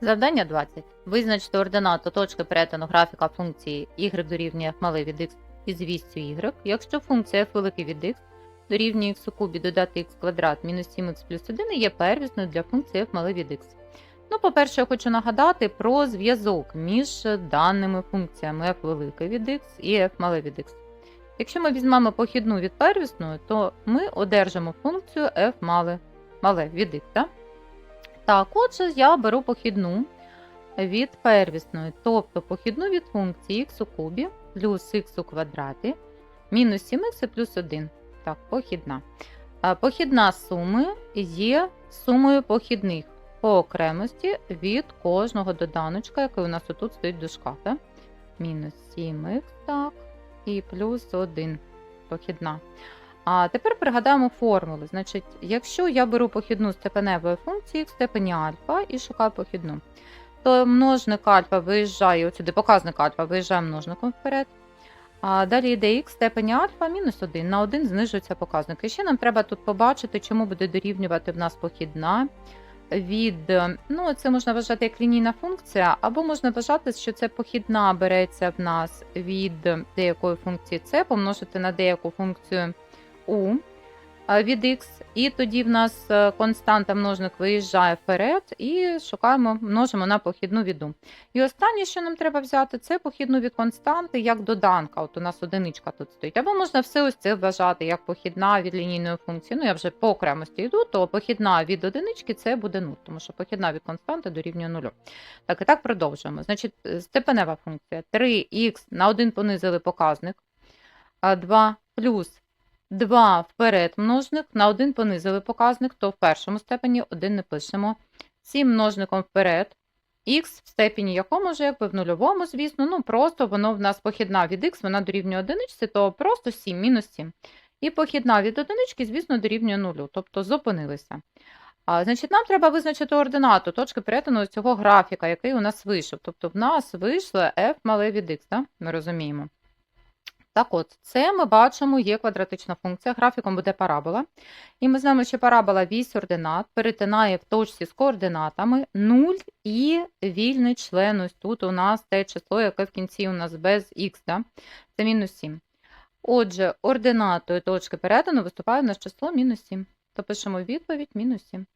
Завдання 20. Визначте ординату точки перетину графіка функції y дорівнює f малий від x із вістю y, якщо функція f великий від x дорівнює x у кубі додати x квадрат мінус 7x плюс 1 і є первісною для функції f малий від x. Ну, по-перше, я хочу нагадати про зв'язок між даними функціями f великий від x і f малий від x. Якщо ми візьмемо похідну від первісної, то ми одержимо функцію f мале, мале від x. Так? Так, отже, я беру похідну від первісної, тобто похідну від функції х у кубі плюс х у квадраті мінус 7х плюс 1. Так, похідна. Похідна суми є сумою похідних по окремості від кожного доданочка, який у нас отут стоїть в дужках. Мінус 7х, так, і плюс 1 похідна. А тепер пригадаємо формули. Значить, якщо я беру похідну степеневої функції в степені альфа і шукаю похідну, то множник альфа виїжджає, от сюди показник альфа виїжджає множником вперед. А далі йде х степені альфа мінус 1. На 1 знижується показник. І ще нам треба тут побачити, чому буде дорівнювати в нас похідна від, ну, це можна вважати як лінійна функція, або можна вважати, що це похідна береться в нас від деякої функції c помножити на деяку функцію u від x, і тоді в нас е, константа множник виїжджає вперед і шукаємо, множимо на похідну від u. І останнє, що нам треба взяти, це похідну від константи як доданка. От у нас одиничка тут стоїть. Або можна все ось це вважати як похідна від лінійної функції. Ну, я вже по окремості йду, то похідна від одинички це буде 0, тому що похідна від константи дорівнює 0. Так, і так продовжуємо. Значить, е, степенева функція 3х на 1 понизили показник, а 2 плюс 2 вперед множник, на 1 понизили показник, то в першому степені 1 не пишемо. 7 множником вперед, х в степені якому вже якби в нульовому, звісно, ну просто воно в нас похідна від х, вона дорівнює одиничці, то просто 7 мінус 7. І похідна від одинички, звісно, дорівнює нулю, тобто зупинилися. А, значить, нам треба визначити ординату точки перетину цього графіка, який у нас вийшов. Тобто в нас вийшло f мале від x, да? ми розуміємо. Так от, це ми бачимо, є квадратична функція, графіком буде парабола. І ми знаємо, що парабола вісь ординат перетинає в точці з координатами 0 і вільний член. Ось тут у нас те число, яке в кінці у нас без х, да? це мінус 7. Отже, ординатою точки перетину виступає у нас число мінус 7. То пишемо відповідь мінус 7.